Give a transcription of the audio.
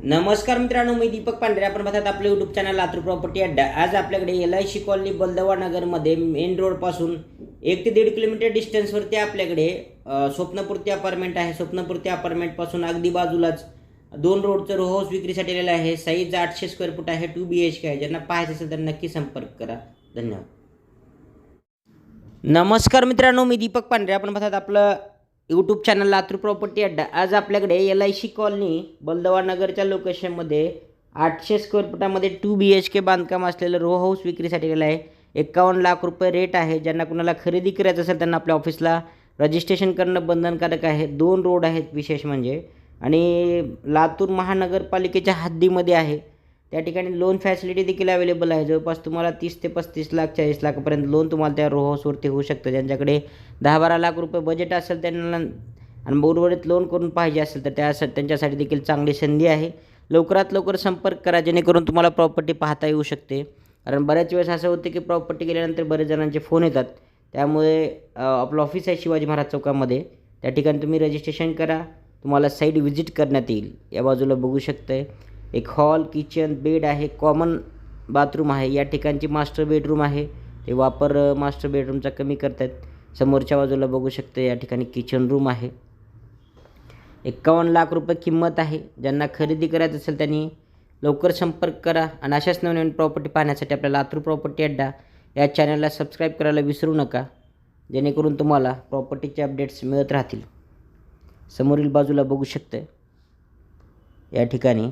नमस्कार मित्रांनो मी दीपक पांढरे. आपण पाहतात आपलं यूट्यूब चॅनल लातूर प्रॉपर्टी अड्डा आज आपल्याकडे L I C colony Baldawa नगरमध्ये मेन रोडपासून एक ते दीड किलोमीटर डिस्टन्सवरती आपल्याकडे स्वप्नपूर्ती अपार्टमेंट आहे. स्वप्नपूर्ती अपार्टमेंटपासून अगदी बाजूलाच दोन रोडचं रो हाऊस विक्रीसाठी आलेलं आहे. साईज आठशे स्क्वेअर फूट आहे. टू बी एच के आहे. ज्यांना पाहायचं असेल तर नक्की संपर्क करा. धन्यवाद. नमस्कार मित्रांनो मी दीपक पांढरे. आपण पाहतात आपलं यूट्यूब चॅनल लातूर प्रॉपर्टी अड्डा. आज आपल्याकडे एल आय सी कॉलनी बलदवानगरच्या लोकेशनमध्ये आठशे स्क्वेअर फुटामध्ये टू बी एच के बांधकाम असलेलं रो हाऊस विक्रीसाठी गेलं आहे एकावन्न लाख रुपये रेट आहे. ज्यांना कुणाला खरेदी करायचं असेल त्यांना आपल्या ऑफिसला रजिस्ट्रेशन करणं बंधनकारक आहे. दोन रोड आहेत विशेष म्हणजे. आणि लातूर महानगरपालिकेच्या हद्दीमध्ये आहे. त्या ठिकाणी लोन फॅसिलिटी देखील अवेलेबल आहे. जवळपास तुम्हाला तीस ते पस्तीस लाख चाळीस लाखापर्यंत लोन तुम्हाला त्या रो हाऊसवरती होऊ शकतं. ज्यांच्याकडे दहा बारा लाख रुपये बजेट असेल त्यांना आणि उर्वरित लोन करून पाहिजे असेल तर त्या त्यांच्यासाठी देखील चांगली संधी आहे. लवकरात लवकर संपर्क करा जेणेकरून तुम्हाला प्रॉपर्टी पाहता येऊ शकते. कारण बऱ्याच वेळेस असं होतं की प्रॉपर्टी गेल्यानंतर बरेच जणांचे फोन येतात. त्यामुळे आपलं ऑफिस आहे शिवाजी महाराज चौकामध्ये. त्या ठिकाणी तुम्ही रजिस्ट्रेशन करा. तुम्हाला साईट व्हिजिट करण्यात येईल. या बाजूला बघू शकतंय. एक हॉल किचन बेड आहे कॉमन बाथरूम आहे. या ठिकाणची मास्टर बेडरूम आहे. ते वापर मास्टर बेडरूमचा कमी करतात समोरच्या बाजूला बघू शकते या ठिकाणी किचन रूम आहे. एकावन्न लाख रुपये किंमत आहे. ज्यांना खरेदी करायचं असेल त्यांनी लवकर संपर्क करा आणि अशाच नवनवीन प्रॉपर्टी पाहण्यासाठी आपल्या लातूर प्रॉपर्टी अड्डा या चॅनलला सबस्क्राईब करायला विसरू नका. जेणेकरून तुम्हाला प्रॉपर्टीचे अपडेट्स मिळत राहतील. समोरील बाजूला बघू शकते या ठिकाणी